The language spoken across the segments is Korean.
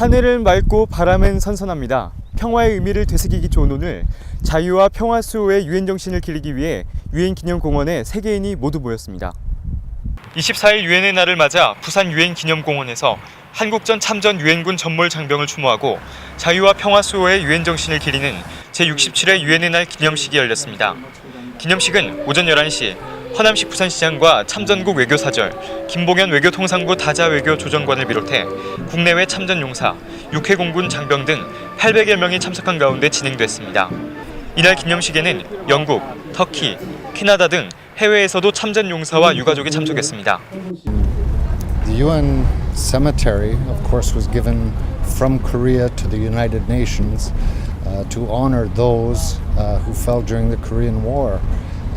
하늘은 맑고 바람은 선선합니다. 평화의 의미를 되새기기 좋은 오늘 자유와 평화 수호의 유엔 정신을 기리기 위해 유엔 기념공원에 세계인이 모두 모였습니다. 24일 유엔의 날을 맞아 부산 유엔 기념공원에서 한국전 참전 유엔군 전몰 장병을 추모하고 자유와 평화 수호의 유엔 정신을 기리는 제67회 유엔의 날 기념식이 열렸습니다. 기념식은 오전 11시 허남식 부산시장과 참전국 외교사절, 김봉현 외교통상부 다자 외교 조정관을 비롯해 국내외 참전 용사, 육해공군 장병 등 800여 명이 참석한 가운데 진행됐습니다. 이날 기념식에는 영국, 터키, 캐나다 등 해외에서도 참전 용사와 유가족이 참석했습니다. The UN cemetery, of course, was given from Korea to the United Nations uh, to honor those uh, who fell during the Korean War.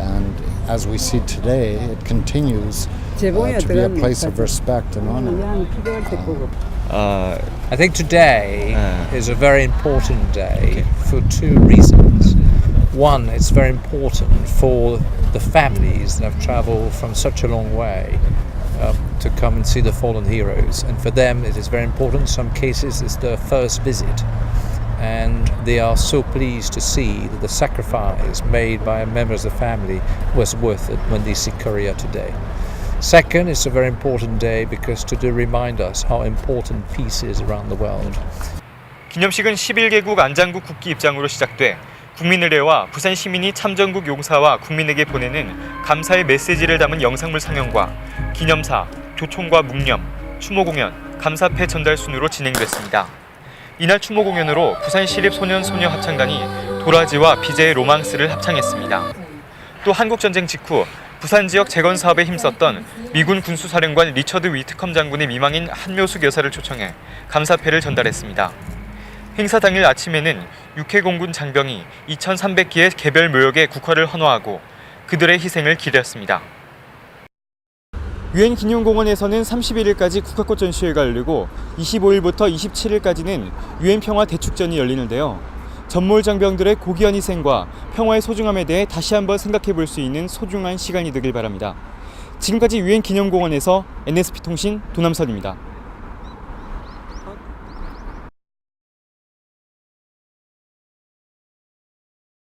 And as we see today, it continues uh, to be a place of respect and honor. Uh, I think today uh, is a very important day okay. for two reasons. One, it's very important for the families that have travelled from such a long way um, to come and see the fallen heroes, and for them it is very important. In some cases, it's their first visit And they are so pleased to see that the sacrifice made by members of the family was worth it when they see Korea today. Second, it's a very important day because to remind us how important peace is around the world. 기념식은 11개국 안장국 국기 입장으로 시작돼 국민의례와 부산 시민이 참전국 용사와 국민에게 보내는 감사의 메시지를 담은 영상물 상영과 기념사, 조총과 묵념, 추모 공연, 감사패 전달 순으로 진행됐습니다. 이날 추모 공연으로 부산 시립 소년 소녀 합창단이 도라지와 비제의 로망스를 합창했습니다. 또 한국 전쟁 직후 부산 지역 재건 사업에 힘썼던 미군 군수사령관 리처드 위트컴 장군의 미망인 한묘숙 여사를 초청해 감사패를 전달했습니다. 행사 당일 아침에는 육해공군 장병이 2,300기의 개별 묘역에 국화를 헌화하고 그들의 희생을 기렸습니다. 유엔 기념공원에서는 31일까지 국화꽃 전시회가 열리고 25일부터 27일까지는 유엔 평화 대축전이 열리는데요. 전몰 장병들의 고귀한 희생과 평화의 소중함에 대해 다시 한번 생각해 볼 수 있는 소중한 시간이 되길 바랍니다. 지금까지 유엔 기념공원에서 NSP 통신 도남선입니다.